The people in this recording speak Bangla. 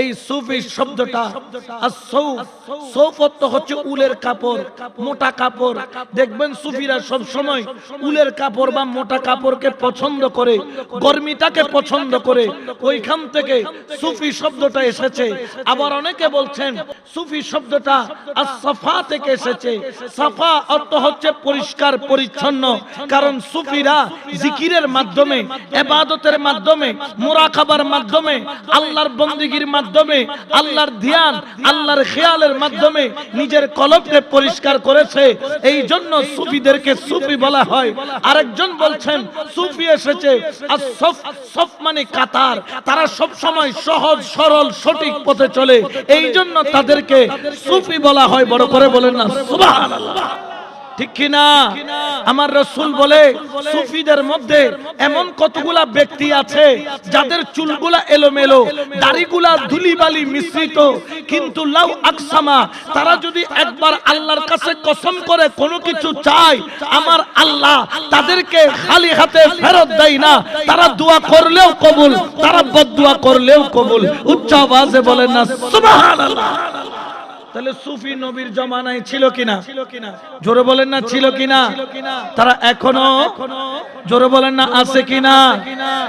এই সুফি শব্দটা, আর সৌফ সৌফ অর্থ হচ্ছে উলের কাপড়, মোটা কাপড়। দেখবেন সুফিরা সব সময় উলের কাপড় বা মোটা কাপড়কে পছন্দ করে, গরমিটাকে পছন্দ করে। ওইখান থেকে সুফি শব্দটা এসেছে। আবার অনেকে বলছেন, সুফি শব্দটা আর সাফা থেকে এসেছে। সাফা অর্থ হচ্ছে পরিষ্কার, পরিচ্ছন্ন। কারণ সুফিরা জিকিরের মাধ্যমে, এবাদতের মাধ্যমে মোরাকাবার মাধ্যমে, আল্লাহর বন্দিগির মাধ্যমে আল্লাহর ধ্যান, আল্লাহর খেয়ালের মাধ্যমে নিজের কলবকে পরিষ্কার করেছে। এই জন্য সুফিদেরকে সুফি বলা হয়। আরেকজন বলছেন, সুফি এসেছে, আর সফ সফ মানে কাতার। তারা সব সময় সহজ, সরল, সঠিক পথে চলে। এই জন্য তাদেরকে সুফি বলা হয়। বড় করে বলেন না, সুবহানাল্লাহ। ঠিক কিনা? আমার রসুল বলে, সুফিদের মধ্যে এমন কতগুলা ব্যক্তি আছে যাদের চুলগুলা এলোমেলো, দাড়িগুলা ধুলিবালি মিশ্রিত, কিন্তু লাউ আকসামা, তারা যদি একবার আল্লাহর কাছে কসম করে কোনো কিছু চায়, আমার আল্লাহ তাদেরকে খালি হাতে ফেরত দেয় না। তারা দোয়া করলেও কবুল, তারা বদদুয়া করলেও কবুল। উচ্চ আওয়াজে বলেন না, সুবহানাল্লাহ। তাহলে সুফি নবীর জমানায় ছিল কিনা? জোরে বলেন না, ছিল কিনা? তারা এখনও, জোরে বলেন না, আছে কিনা?